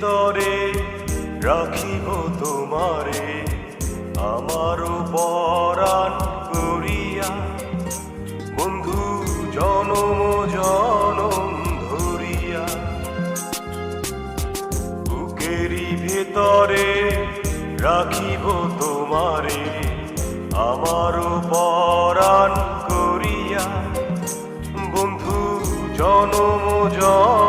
ভিতরে রাখিব তোমারে আমারও পরাণ করিয়া। বন্ধু, জনম জনম ধরিয়া। বুকেরি ভেতরে রাখিব তোমারে আমারও পরাণ করিয়া। বন্ধু, জনম জনম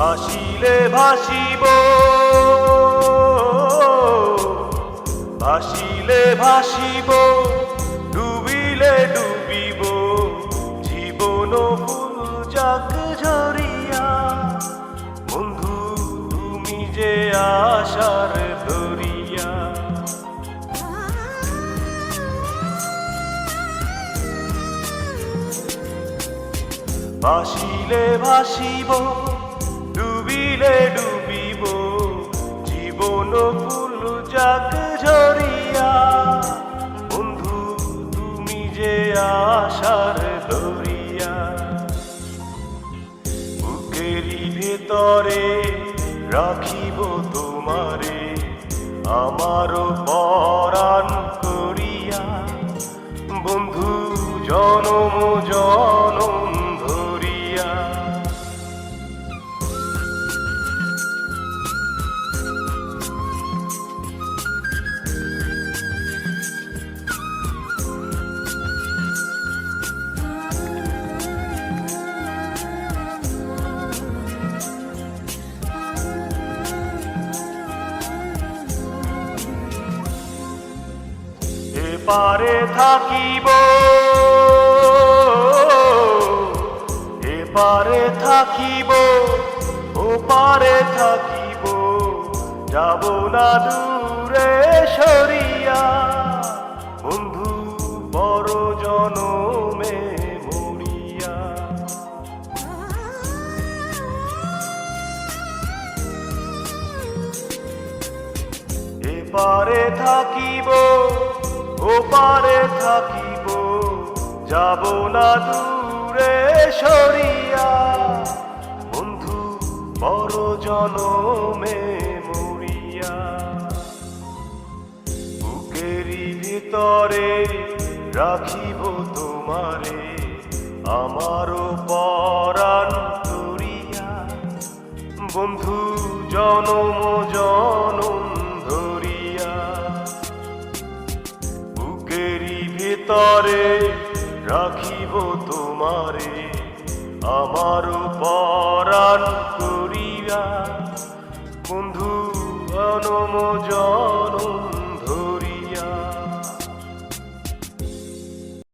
ভাসিলে ভাসিব। ভাসিলে ভাসিব, ডুবিলে ডুবিব। জীবন ফুল যাক ঝরিয়া। বন্ধু, তুমি যে আশার দরিয়া। ভাসিলে ভাসিব ডুবিলে ডুবিব, জীবন ফুল যাক ঝরিয়া। বন্ধু, তুমি যে আশার ধরিয়া বুকেরই ভেতরে রাখিব তোমারে আমার এপারে থাকিব। এপারে থাকিব ওপারে থাকিব। যাব না দূরে সরিয়া। বন্ধু, বড় জনমে মরিয়া। এপারে থাকিব ওপারে থাকিব। যাব না দূরে সরিয়া। বন্ধু, বড় জনমে মরিয়া। বুকেরই ভিতরে রাখিব তোমারে, আমারও পরাণ করিয়া। বন্ধু, জনম জনম রাখিব তোমারে আমার পরাণ করিয়া। বন্ধু জনম জন